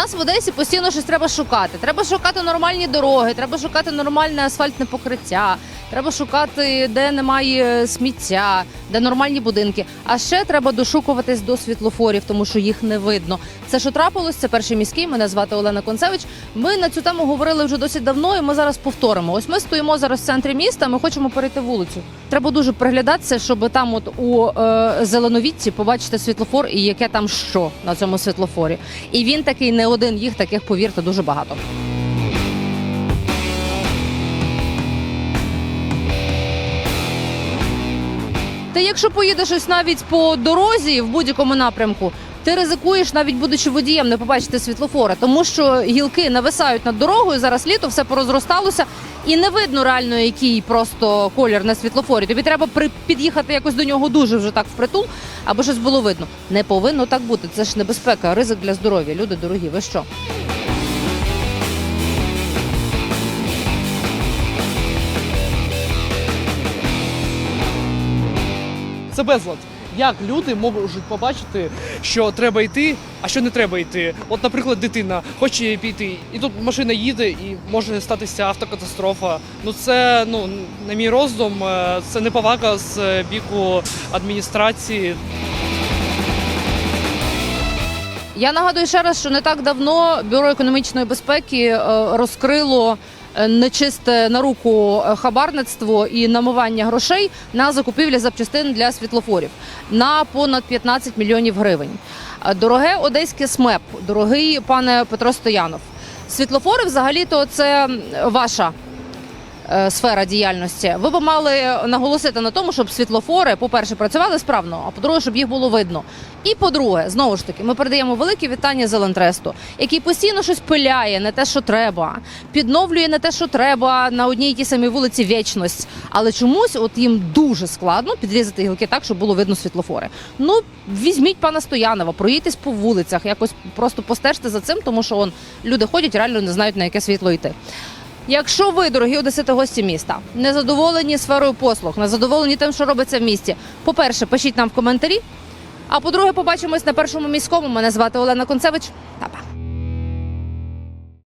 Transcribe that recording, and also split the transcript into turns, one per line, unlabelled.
нас в Одесі постійно щось треба шукати. Треба шукати нормальні дороги, треба шукати нормальне асфальтне покриття, треба шукати, де немає сміття, де нормальні будинки. А ще треба дошукуватись до світлофорів, тому що їх не видно. Це що трапилось? Це перший міський. Мене звати Олена Концевич. Ми на цю тему говорили вже досить давно, і ми зараз повторимо. Ось ми стоїмо зараз в центрі міста. Ми хочемо перейти вулицю. Треба дуже приглядатися, щоб там, от у е, зеленовітці, побачити світлофор і яке там що на цьому світлофорі. І він такий не один. Їх таких, повірте, дуже багато. Ти якщо поїдеш ось навіть по дорозі в будь-якому напрямку, ти ризикуєш, навіть будучи водієм, не побачити світлофора, тому що гілки нависають над дорогою. Зараз літо все порозросталося, і не видно реально, який просто колір на світлофорі. Тобі треба при під'їхати якось до нього дуже вже так впритул, аби щось було видно. Не повинно так бути. Це ж небезпека, ризик для здоров'я. Люди дорогі. Ви що?
Це безлад. Як люди можуть побачити, що треба йти, а що не треба йти? От, наприклад, дитина хоче піти, і тут машина їде, і може статися автокатастрофа. Ну це ну на мій роздум, е, це неповага з е, біку адміністрації.
Я нагадую ще раз, що не так давно бюро економічної безпеки е, розкрило нечисте на руку е, хабарництво і намивання грошей на закупівлі запчастин для світлофорів на понад 15 мільйонів гривень. Е, Дороге одеське СМЕП, дорогий пане Петро Стоянов. Світлофори, взагалі-то, це ваша е, сфера діяльності. Ви б мали наголосити на тому, щоб світлофори, по-перше, працювали справно, а по-друге, щоб їх було видно. І по-друге, знову ж таки, ми передаємо велике вітання Зелентресту, який постійно щось пиляє, не те, що треба, підновлює не те, що треба на одній і тій самій вулиці вічність. Але чомусь от їм дуже складно підрізати гілки так, щоб було видно світлофори. Ну візьміть пана Стоянова, проїдьтесь по вулицях, якось просто постежте за цим, тому що он люди ходять, реально не знають на яке світло йти. Якщо ви, дорогі одесити гості міста, не задоволені сферою послуг, не задоволені тим, що робиться в місті, по-перше, пишіть нам в коментарі. А по-друге, побачимось на першому міському. Мене звати Олена Концевич.